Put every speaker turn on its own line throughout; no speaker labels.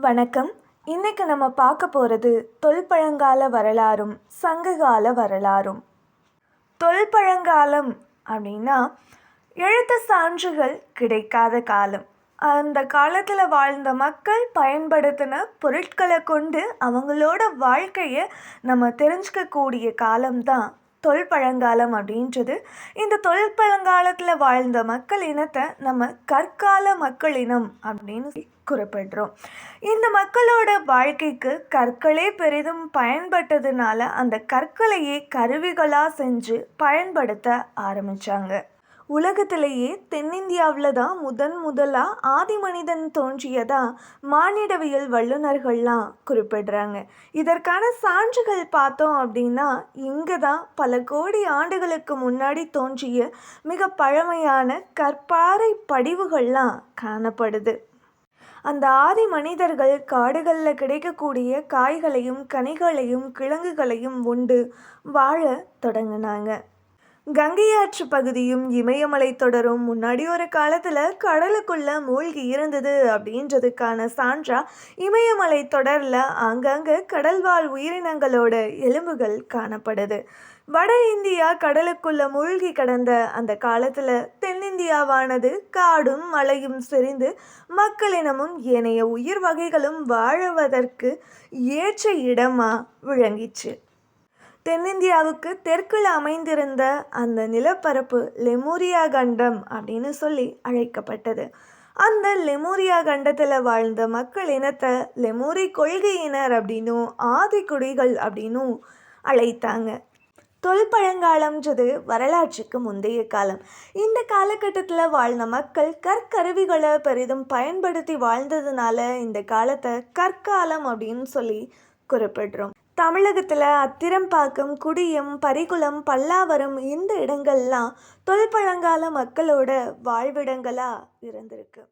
வணக்கம். இன்னைக்கு நம்ம பார்க்க போகிறது தொல்பழங்கால வரலாறும் சங்ககால வரலாறும். தொல்பழங்காலம் அப்படின்னா எழுத்து சான்றுகள் கிடைக்காத காலம். அந்த காலத்தில் வாழ்ந்த மக்கள் பயன்படுத்தின பொருட்களை கொண்டு அவங்களோட வாழ்க்கையை நம்ம தெரிஞ்சுக்கக்கூடிய காலம்தான் தொல்பழங்காலம் அப்படின்றது. இந்த தொல்பழங்காலத்தில் வாழ்ந்த மக்கள் இனத்தை நம்ம கற்கால மக்கள் இனம் அப்படின்னு குறிப்பிடுறோம். இந்த மக்களோட வாழ்க்கைக்கு கற்களே பெரிதும் பயன்பட்டதுனால அந்த கற்களையே கருவிகளாக செஞ்சு பயன்படுத்த ஆரம்பித்தாங்க உலகத்திலேயே தென்னிந்தியாவில் தான் முதன் முதலாக ஆதி மனிதன் தோன்றியதா மானிடவியல் வல்லுநர்கள்லாம் குறிப்பிடுறாங்க. இதற்கான சான்றுகள் பார்த்தோம் அப்படின்னா இங்கே தான் பல கோடி ஆண்டுகளுக்கு முன்னாடி தோன்றிய மிக பழமையான கற்பாறை படிவுகள்லாம் காணப்படுது. அந்த ஆதி மனிதர்கள் காடுகளில் கிடைக்கக்கூடிய காய்களையும் கனிகளையும் கிழங்குகளையும் உண்டு வாழ தொடங்கினாங்க. கங்கையாற்று பகுதியும் இமயமலை தொடரும். முன்னாடி ஒரு காலத்தில் கடலுக்குள்ள மூழ்கி இருந்தது அப்படின்றதுக்கான சான்றா இமயமலை தொடரில் ஆங்காங்கே கடல்வாழ் உயிரினங்களோட எலும்புகள் காணப்படுது. வட இந்தியா கடலுக்குள்ள மூழ்கி கடந்த அந்த காலத்தில் தென்னிந்தியாவானது காடும் மலையும் செறிந்து மக்களினமும் ஏனைய உயிர் வகைகளும் வாழுவதற்கு ஏற்ற இடமாக விளங்கிச்சு. தென்னிந்தியாவுக்கு தெற்கில் அமைந்திருந்த அந்த நிலப்பரப்பு லெமூரியா கண்டம் அப்படின்னு சொல்லி அழைக்கப்பட்டது. அந்த லெமூரியா கண்டத்தில் வாழ்ந்த மக்கள் இனத்தை லெமூரி கொள்கையினர் அப்படின்னும் ஆதிக்குடிகள் அப்படின்னும் அழைத்தாங்க. தொல்பழங்காலம்ன்றது வரலாற்றுக்கு முந்தைய காலம். இந்த காலகட்டத்தில் வாழ்ந்த மக்கள் கற்கருவிகளை பெரிதும் பயன்படுத்தி வாழ்ந்ததுனால இந்த காலத்தை கற்காலம் அப்படின்னு சொல்லி குறிப்பிடுறோம். தமிழகத்தில் அத்திரம்பாக்கம் குடியம் பரிகுளம் பல்லாவரம் இந்த இடங்கள்லாம் தொல்பழங்கால மக்களோட வாழ்விடங்களாக இருந்திருக்கு.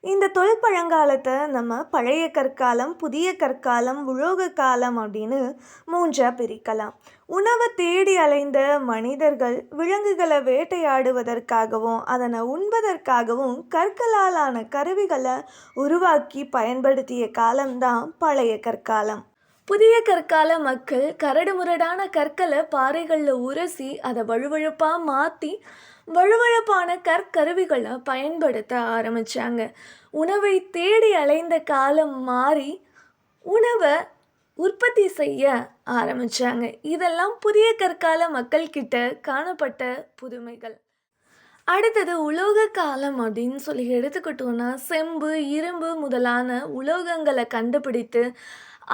இந்த தொல்பழங்காலத்தை நம்ம பழைய கற்காலம் புதிய கற்காலம் உலோக காலம் அப்படின்னு மூன்றாக பிரிக்கலாம். உணவை தேடி அலைந்த மனிதர்கள் விலங்குகளை வேட்டையாடுவதற்காகவும் அதனை உண்பதற்காகவும் கற்களாலான கருவிகளை உருவாக்கி பயன்படுத்திய காலம்தான் பழைய கற்காலம். புதிய கற்கால மக்கள் கரடுமுரடான கற்களை பாறைகளில் உரசி அதை வழுவழுப்பாக மாற்றி வழுவழுப்பான கற்கருவிகளை பயன்படுத்த ஆரம்பித்தாங்க உணவை தேடி அலைந்த காலம் மாறி உணவை உற்பத்தி செய்ய ஆரம்பித்தாங்க இதெல்லாம் புதிய கற்கால மக்கள்கிட்ட காணப்பட்ட புதுமைகள். அடுத்தது உலோக காலம் அப்படின்னு சொல்லி எடுத்துக்கிட்டோன்னா செம்பு இரும்பு முதலான உலோகங்களை கண்டுபிடித்து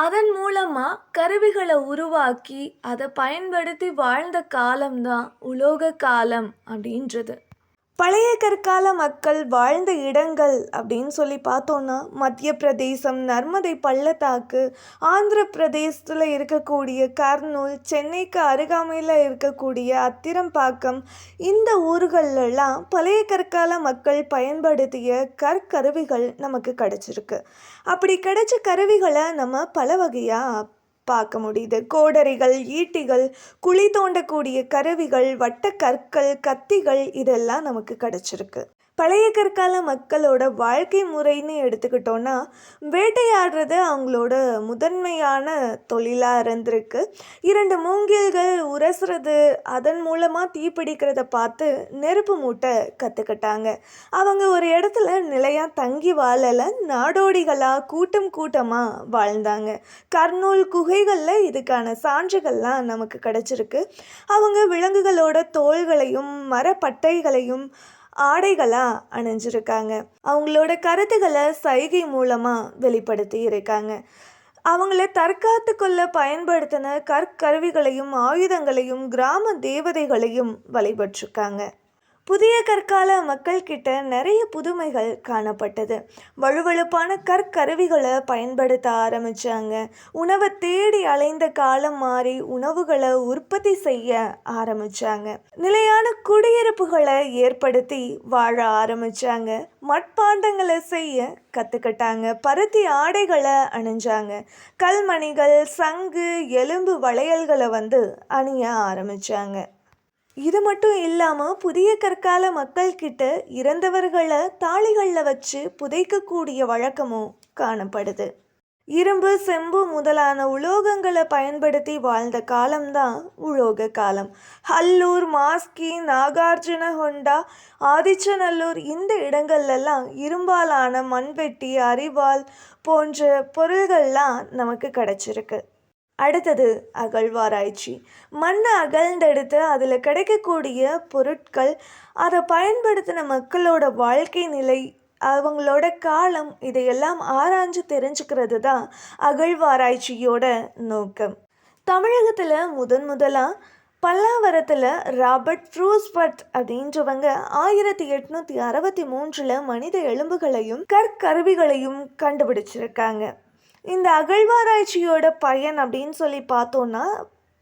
அதன் மூலமாக கருவிகளை உருவாக்கி அதை பயன்படுத்தி வாழ்ந்த காலம்தான் உலோக காலம் அப்படின்றது. பழைய கற்கால மக்கள் வாழ்ந்த இடங்கள் அப்படின்னு சொல்லி பார்த்தோன்னா மத்திய பிரதேசம் நர்மதை பள்ளத்தாக்கு ஆந்திர பிரதேசத்தில் இருக்கக்கூடிய கர்னூல் சென்னைக்கு அருகாமையில் இருக்கக்கூடிய அத்திரம்பாக்கம் இந்த ஊர்களெல்லாம் பழைய கற்கால மக்கள் பயன்படுத்திய கற்கருவிகள் நமக்கு கிடச்சிருக்கு. அப்படி கிடைச்ச கருவிகளை நம்ம பல வகையாக பார்க்க முடியுது. கோடரிகள் ஈட்டிகள் குழி தோண்டக்கூடிய கருவிகள் வட்டக்கற்கள் கத்திகள் இதெல்லாம் நமக்கு கிடச்சிருக்கு. பழைய கற்கால மக்களோட வாழ்க்கை முறைன்னு எடுத்துக்கிட்டோன்னா வேட்டையாடுறது அவங்களோட முதன்மையான தொழிலாக இருந்திருக்கு. இரண்டு மூங்கில்கள் உரசுறது அதன் மூலமாக தீப்பிடிக்கிறத பார்த்து நெருப்பு மூட்டை கற்றுக்கிட்டாங்க அவங்க ஒரு இடத்துல நிலையாக தங்கி வாழலை நாடோடிகளாக கூட்டம் கூட்டமாக வாழ்ந்தாங்க. கர்னூல் குகைகளில் இதுக்கான சான்றுகள்லாம் நமக்கு கிடச்சிருக்கு. அவங்க விலங்குகளோட தோள்களையும் மரப்பட்டைகளையும் ஆடைகளாக அணிஞ்சிருக்காங்க. அவங்களோட கருத்துக்களை சைகை மூலமாக வெளிப்படுத்தி இருக்காங்க. அவங்கள தற்காத்து கொள்ள பயன்படுத்தின கற்கருவிகளையும் ஆயுதங்களையும் கிராம தேவதைகளையும் வழிபட்டிருக்காங்க. புதிய கற்கால மக்கள்கிட்ட நிறைய புதுமைகள் காணப்பட்டது. வலுவழுப்பான கற்கருவிகளை பயன்படுத்த ஆரம்பித்தாங்க உணவை தேடி அலைந்த காலம் மாறி உணவுகளை உற்பத்தி செய்ய ஆரம்பித்தாங்க நிலையான குடியிருப்புகளை ஏற்படுத்தி வாழ ஆரம்பித்தாங்க மட்பாண்டங்களை செய்ய கற்றுக்கிட்டாங்க பருத்தி ஆடைகளை அணிஞ்சாங்க. கல்மணிகள் சங்கு எலும்பு வளையல்களை வந்து அணிய ஆரம்பித்தாங்க இது மட்டும் இல்லாமல் புதிய கற்கால மக்கள்கிட்ட இறந்தவர்களை தாளிகளில் வச்சு புதைக்கக்கூடிய வழக்கமும் காணப்படுது. இரும்பு செம்பு முதலான உலோகங்களை பயன்படுத்தி வாழ்ந்த காலம்தான் உலோக காலம். ஹல்லூர் மாஸ்கி நாகார்ஜுன ஹொண்டா ஆதிச்சநல்லூர் இந்த இடங்கள்லாம் இரும்பாலான மண்வெட்டி அரிவாள் போன்ற பொருள்கள்லாம் நமக்கு கிடச்சிருக்கு. அடுத்தது அகழ்வாராய்ச்சி. மண்ணை அகழ்ந்தெடுத்து அதில் கிடைக்கக்கூடிய பொருட்கள் அதை பயன்படுத்தின மக்களோட வாழ்க்கை நிலை அவங்களோட காலம் இதையெல்லாம் ஆராய்ஞ்சு தெரிஞ்சுக்கிறது தான் அகழ்வாராய்ச்சியோட நோக்கம். தமிழகத்தில் முதன் முதலாக பல்லாவரத்தில் ராபர்ட் ஃப்ரூஸ்பர்ட் அப்படின்றவங்க ஆயிரத்தி எட்நூற்றி அறுபத்தி மூன்றில் மனித எலும்புகளையும் கற்கருவிகளையும் கண்டுபிடிச்சிருக்காங்க. இந்த அகழ்வாராய்ச்சியோட பயன் அப்படின்னு சொல்லி பார்த்தோன்னா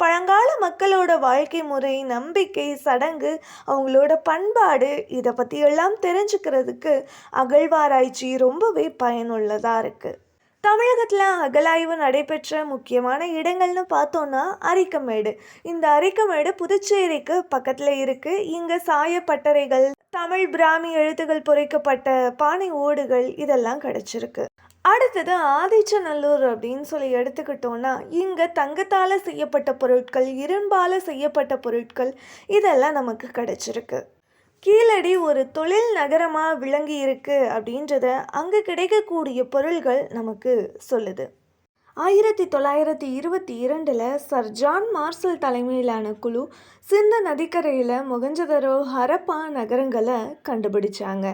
பழங்கால மக்களோட வாழ்க்கை முறை நம்பிக்கை சடங்கு அவங்களோட பண்பாடு இதை பற்றியெல்லாம் தெரிஞ்சுக்கிறதுக்கு அகழ்வாராய்ச்சி ரொம்பவே பயனுள்ளதாக இருக்குது தமிழகத்தில் அகலாய்வு நடைபெற்ற முக்கியமான இடங்கள்னு பார்த்தோன்னா அரிக்கமேடு. இந்த அரிக்கமேடு புதுச்சேரிக்கு பக்கத்தில் இருக்குது இங்கே சாய பட்டறைகள் தமிழ் பிராமி எழுத்துகள் பொறிக்கப்பட்ட பானை ஓடுகள் இதெல்லாம் கிடச்சிருக்கு. அடுத்தது ஆதிச்சநல்லூர் அப்படின்னு சொல்லி எடுத்துக்கிட்டோன்னா இங்கே தங்கத்தால் செய்யப்பட்ட பொருட்கள் இரும்பால் செய்யப்பட்ட பொருட்கள் இதெல்லாம் நமக்கு கிடச்சிருக்கு. கீழடி ஒரு தொழில் நகரமாக விளங்கி இருக்கு அப்படின்றத அங்கே கிடைக்கக்கூடிய பொருள்கள் நமக்கு சொல்லுது. ஆயிரத்தி தொள்ளாயிரத்தி இருபத்தி இரண்டில் சர் ஜான் மார்சல் தலைமையிலான குழு சிந்த நதிக்கரையில் மொகஞ்சதரோ ஹரப்பா நகரங்களை கண்டுபிடிச்சாங்க.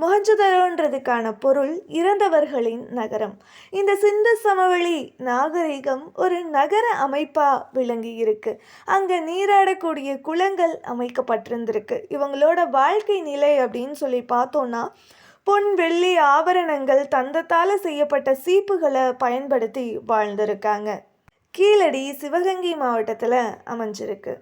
மொஹஞ்சதரோன்றதுக்கான பொருள் இறந்தவர்களின் நகரம். இந்த சிந்து சமவெளி நாகரிகம் ஒரு நகர அமைப்பாக விளங்கி இருக்கு அங்கே நீராடக்கூடிய குளங்கள் அமைக்கப்பட்டிருந்திருக்கு. இவங்களோட வாழ்க்கை நிலை அப்படின்னு சொல்லி பார்த்தோன்னா பொன் வெள்ளி ஆபரணங்கள் தந்தத்தால் செய்யப்பட்ட சீப்புகளை பயன்படுத்தி வாழ்ந்திருக்காங்க. கீழடி சிவகங்கை மாவட்டத்தில் அமைஞ்சிருக்கு.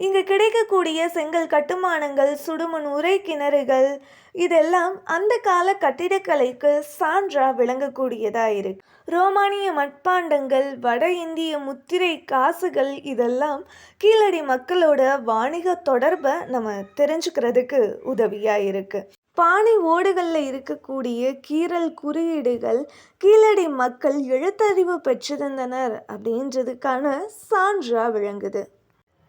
இங்கே கிடைக்கக்கூடிய செங்கல் கட்டுமானங்கள் சுடுமண் உரை கிணறுகள் இதெல்லாம் அந்த கால கட்டிடக்கலைக்கு சான்றாக விளங்கக்கூடியதாக இருக்கு ரோமானிய மட்பாண்டங்கள் வட இந்திய முத்திரை காசுகள் இதெல்லாம் கீழடி மக்களோட வாணிக தொடர்பை நம்ம தெரிஞ்சுக்கிறதுக்கு உதவியாக இருக்குது பானை ஓடுகளில் இருக்கக்கூடிய கீரல் குறியீடுகள் கீழடி மக்கள் எழுத்தறிவு பெற்றிருந்தனர் அப்படின்றதுக்கான சான்றாக விளங்குது.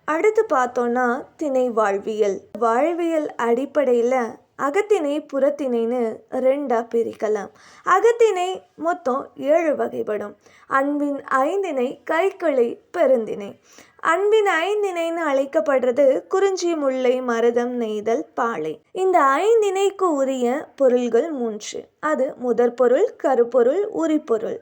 அடுத்து பார்த்தோன்னா திணை வாழ்வியல். வாழ்வியல் அடிப்படையில் அகத்திணை புறத்திணைன்னு ரெண்டாக பிரிக்கலாம். அகத்திணை மொத்தம் ஏழு வகைப்படும். அன்பின் ஐந்திணை கைக்கிளை பெருந்திணை. அன்பின் ஐந்திணைன்னு அழைக்கப்படுறது குறிஞ்சி முல்லை மருதம் நெய்தல் பாலை. இந்த ஐந்திணைக்கு உரிய பொருள்கள் மூன்று. அது முதற்பொருள் கருப்பொருள் உரிப்பொருள்.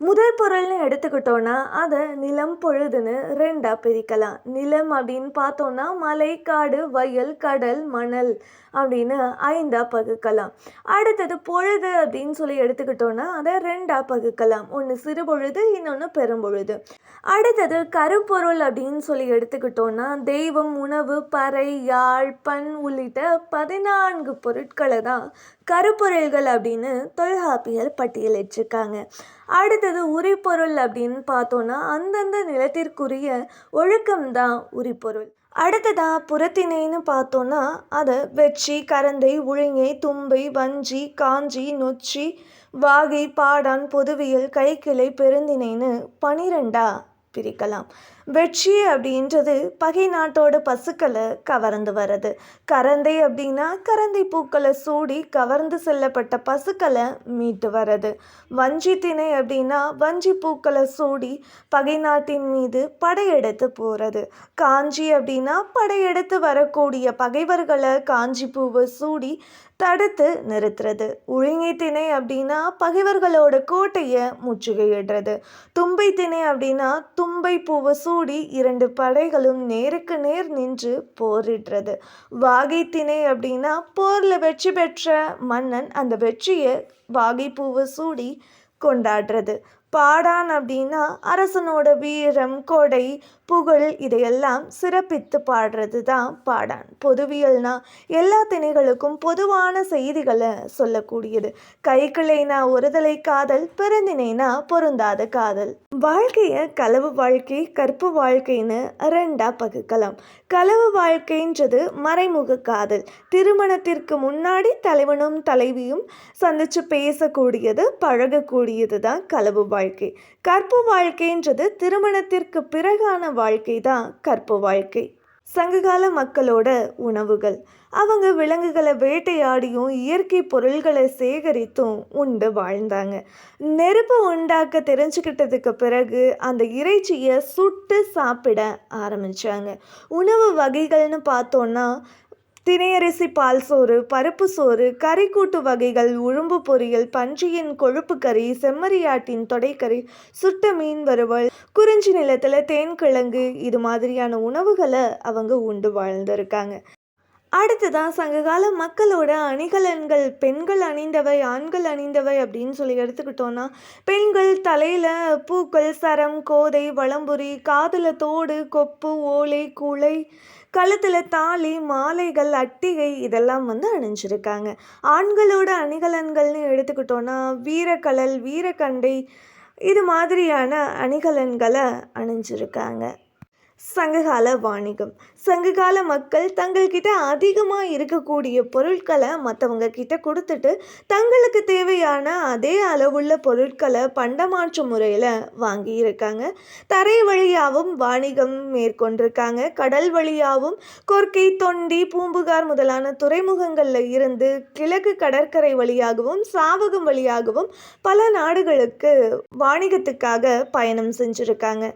முதல் பொருள்னு எடுத்துக்கிட்டோன்னா அதை நிலம் பொழுதுன்னு ரெண்டாக பிரிக்கலாம். நிலம் அப்படின்னு பார்த்தோன்னா மலை காடு வயல் கடல் மணல். அப்படின்னு ஐந்தாக பகுக்கலாம். அடுத்தது பொழுது அப்படின்னு சொல்லி எடுத்துக்கிட்டோன்னா அதை ரெண்டாக பகுக்கலாம். ஒன்று சிறு பொழுது இன்னொன்று பெரும்பொழுது அடுத்தது கருப்பொருள் அப்படின்னு சொல்லி எடுத்துக்கிட்டோன்னா தெய்வம் உணவு பறை யாழ் பண் உள்ளிட்ட பதினான்கு பொருட்களை தான் கருப்பொருள்கள் அப்படின்னு தொல்காப்பியர் பட்டியலிட்டிருக்காங்க. அடுத்தது உரிப்பொருள் அப்படின்னு பார்த்தோன்னா அந்தந்த நிலத்திற்குரிய ஒழுக்கம்தான் உரிப்பொருள். அடுத்ததாக புறத்திணைன்னு பார்த்தோன்னா அதை வெச்சி கரந்தை உழிங்கை தும்பை வஞ்சி காஞ்சி நொச்சி வாகை பாடான் பொதுவியல் கைக்கிளை பெருந்திணைன்னு பனிரெண்டா? பிரிக்கலாம். வெற்றி அப்படின்றது பகை நாட்டோட பசுக்களை கவர்ந்து வர்றது. கரந்தை அப்படின்னா கரந்தை பூக்களை சூடி கவர்ந்து செல்லப்பட்ட பசுக்களை மீட்டு வர்றது. வஞ்சி திணை அப்படின்னா வஞ்சி பூக்களை சூடி பகை நாட்டின் மீது படையெடுத்து போகிறது காஞ்சி அப்படின்னா படையெடுத்து வரக்கூடிய பகைவர்களை காஞ்சி பூவை சூடி தடுத்து நிறுத்துறது. உழிங்கை திணை அப்படின்னா பகைவர்களோட கோட்டையை முற்றுகையிடுறது. தும்பை திணை அப்படின்னா தும்பை பூவை சூடி இரண்டு படைகளும் நேருக்கு நேர் நின்று போரிடுறது. வாகை திணை அப்படின்னா போரில் வெற்றி பெற்ற மன்னன் அந்த வெற்றியை வாகை பூவை சூடி கொண்டாடுறது. பாடான் அப்படின்னா அரசனோட வீரம் கொடை புகழ் இதையெல்லாம் சிறப்பித்து பாடுறது தான் பாடான். பொதுவியல்னா எல்லா திணைகளுக்கும் பொதுவான செய்திகளை சொல்லக்கூடியது. கைக்கிளைனா ஒருதலை காதல் பிறந்தினைனா பொருந்தாத காதல். வாழ்க்கையை களவு வாழ்க்கை கற்பு வாழ்க்கைன்னு ரெண்டாக பகுக்கலாம். களவு வாழ்க்கைன்றது மறைமுக காதல். திருமணத்திற்கு முன்னாடி தலைவனும் தலைவியும் சந்தித்து பேசக்கூடியது பழகக்கூடியது தான் களவு வாழ்க்கை. கற்பு வாழ்க்கைன்றது திருமணத்திற்கு பிறகான வாழ்க்கை தான் கற்பு வாழ்க்கை. சங்ககால மக்களோட உணவுகள். அவங்க விலங்குகளை வேட்டையாடியும் இயற்கை பொருள்களை சேகரித்தும் உண்டு வாழ்ந்தாங்க. நெருப்பு உண்டாக்க தெரிஞ்சுக்கிட்டதுக்கு பிறகு அந்த இறைச்சியை சுட்டு சாப்பிட ஆரம்பித்தாங்க உணவு வகைகள்னு பார்த்தோன்னா திணையரிசி பால் சோறு பருப்பு சோறு கறிக்கூட்டு வகைகள் உழும்பு பொரியல் பன்றியின் கொழுப்பு கறி செம்மறியாட்டின் தொடைக்கறி சுட்ட மீன் வறுவல் குறிஞ்சி நிலத்தில் தேன்கிழங்கு இது மாதிரியான உணவுகளை அவங்க உண்டு வாழ்ந்திருக்காங்க. அடுத்ததான் சங்ககால மக்களோட அணிகலன்கள் பெண்கள் அணிந்தவை ஆண்கள் அணிந்தவை அப்படின்னு சொல்லி எடுத்துக்கிட்டோன்னா பெண்கள் தலையில் பூக்கள் சரம் கோதை வளம்புரி காதில் தோடு கொப்பு ஓலை குலை கழுத்தில் தாலி மாலைகள் அட்டிகை இதெல்லாம் வந்து அணிஞ்சிருக்காங்க. ஆண்களோட அணிகலன்கள்னு எடுத்துக்கிட்டோன்னா வீரக்கலல் வீரக்கண்டை இது மாதிரியான அணிகலன்களை அணிஞ்சிருக்காங்க. சங்ககால வாணிகம். சங்ககால மக்கள் தங்கள்கிட்ட அதிகமாக இருக்கக்கூடிய பொருட்களை மற்றவங்க கிட்ட கொடுத்துட்டு தங்களுக்கு தேவையான அதே அளவுள்ள பொருட்களை பண்டமாற்று முறையில் வாங்கியிருக்காங்க. தரை வழியாகவும் வாணிகம் மேற்கொண்டிருக்காங்க. கடல் வழியாகவும் கொர்க்கை தொண்டி பூம்புகார் முதலான துறைமுகங்களில் இருந்து கிழக்கு கடற்கரை வழியாகவும் சாவகம் வழியாகவும் பல நாடுகளுக்கு வாணிகத்துக்காக பயணம் செஞ்சுருக்காங்க.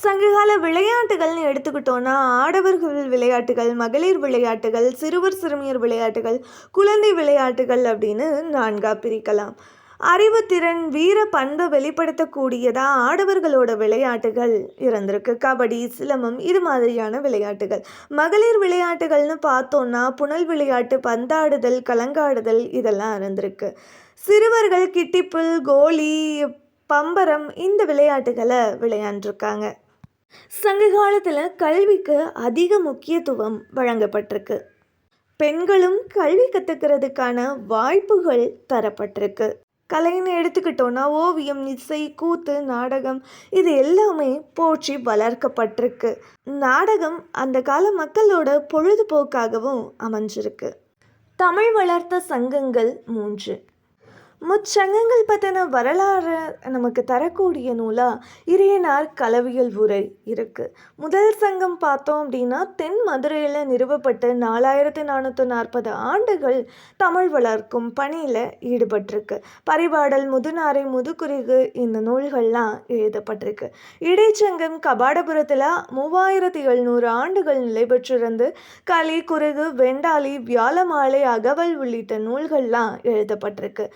சங்ககால விளையாட்டுகள்னு எடுத்துக்கிட்டோன்னா ஆடவர்கள் விளையாட்டுகள் மகளிர் விளையாட்டுகள் சிறுவர் சிறுமியர் விளையாட்டுகள் குழந்தை விளையாட்டுகள் அப்படின்னு நான்காக பிரிக்கலாம். அறிவுத்திறன் வீர பண்பை வெளிப்படுத்தக்கூடியதாக ஆடவர்களோட விளையாட்டுகள் இருந்திருக்கு. கபடி சிலம்பம் இது மாதிரியான விளையாட்டுகள். மகளிர் விளையாட்டுகள்னு பார்த்தோன்னா புனல் விளையாட்டு பந்தாடுதல் கலங்காடுதல் இதெல்லாம் இருந்திருக்கு. சிறுவர்கள் கிட்டிப்புல் கோலி பம்பரம் இந்த விளையாட்டுகளை விளையாண்டுருக்காங்க. சங்க காலத்தில் கல்விக்கு அதிக முக்கியத்துவம் வழங்கப்பட்டிருக்கு. பெண்களும் கல்வி கற்றுக்கிறதுக்கான வாய்ப்புகள் தரப்பட்டிருக்கு. கலைன்னு எடுத்துக்கிட்டோன்னா ஓவியம் இசை கூத்து நாடகம் இது எல்லாமே போற்றி வளர்க்கப்பட்டிருக்கு. நாடகம் அந்த கால மக்களோட பொழுதுபோக்காகவும் அமைஞ்சிருக்கு. தமிழ் வளர்த்த சங்கங்கள் மூன்று. முச்சங்கங்கள் பற்றின வரலாறு நமக்கு தரக்கூடிய நூலாக இறையனார் கலவியல் உரை இருக்குது முதல் சங்கம் பார்த்தோம் அப்படின்னா தென் மதுரையில் நிறுவப்பட்டு நாலாயிரத்தி நானூற்றி நாற்பது ஆண்டுகள் தமிழ் வளர்க்கும் பணியில் ஈடுபட்டிருக்கு. பரிபாடல் முதுநாரை முதுகுறிகு இந்த நூல்கள்லாம் எழுதப்பட்டிருக்கு. இடைச்சங்கம் கபாடபுரத்தில் மூவாயிரத்தி எழுநூறு ஆண்டுகள் நிலை பெற்றிருந்து களி குறுகு வெண்டாளி வியாழமாலை அகவல் உள்ளிட்ட நூல்கள்லாம் எழுதப்பட்டிருக்கு.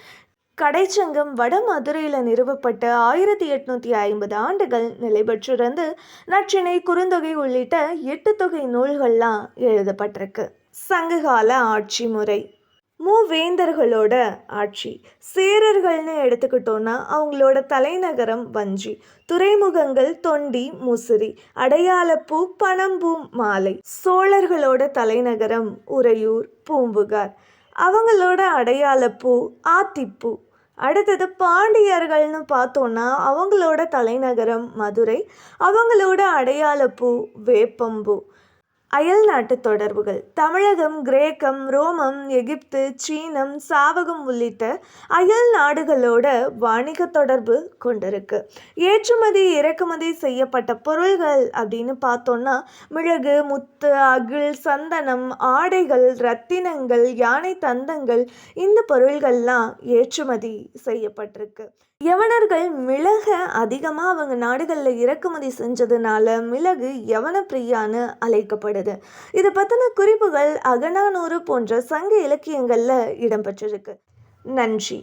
கடைச்சங்கம் வட மதுரையில் நிறுவப்பட்ட ஆயிரத்தி எட்நூற்றி ஐம்பது ஆண்டுகள் நிலை பெற்றிருந்து நற்றினை குறுந்தொகை உள்ளிட்ட எட்டு தொகை நூல்கள்லாம் எழுதப்பட்டிருக்கு. சங்ககால ஆட்சி முறை. மூவேந்தர்களோட ஆட்சி. சேரர்கள்னு எடுத்துக்கிட்டோன்னா அவங்களோட தலைநகரம் வஞ்சி. துறைமுகங்கள் தொண்டி முசிறி அடையாளப்பூ பணம்பூ மாலை. சோழர்களோட தலைநகரம் உறையூர் பூம்புகார். அவங்களோட அடையாளப்பூ ஆத்திப்பூ. அடுத்தது பாண்டியர்கள்னு பார்த்தோன்னா அவங்களோட தலைநகரம் மதுரை அவங்களோட அடையாளப்பூ வேப்பம்பூ. அயல் நாட்டு தொடர்புகள். தமிழகம் கிரேக்கம் ரோமம் எகிப்து சீனம் சாவகம் உள்ளிட்ட அயல் நாடுகளோட வணிக தொடர்பு கொண்டிருக்கு. ஏற்றுமதி இறக்குமதி செய்யப்பட்ட பொருள்கள் அப்படின்னு பார்த்தோன்னா மிளகு முத்து அகில் சந்தனம் ஆடைகள் ரத்தினங்கள் யானை தந்தங்கள் இந்த பொருள்கள்லாம் ஏற்றுமதி செய்யப்பட்டிருக்கு. யவனர்கள் மிளக அதிகமாக அவங்க நாடுகளில் இறக்குமதி செஞ்சதுனால மிளகு யவன பிரியான்னு அழைக்கப்படுது. இதை பற்றின குறிப்புகள் அகனானூறு போன்ற சங்க இலக்கியங்களில் இடம்பெற்றிருக்கு. நன்றி.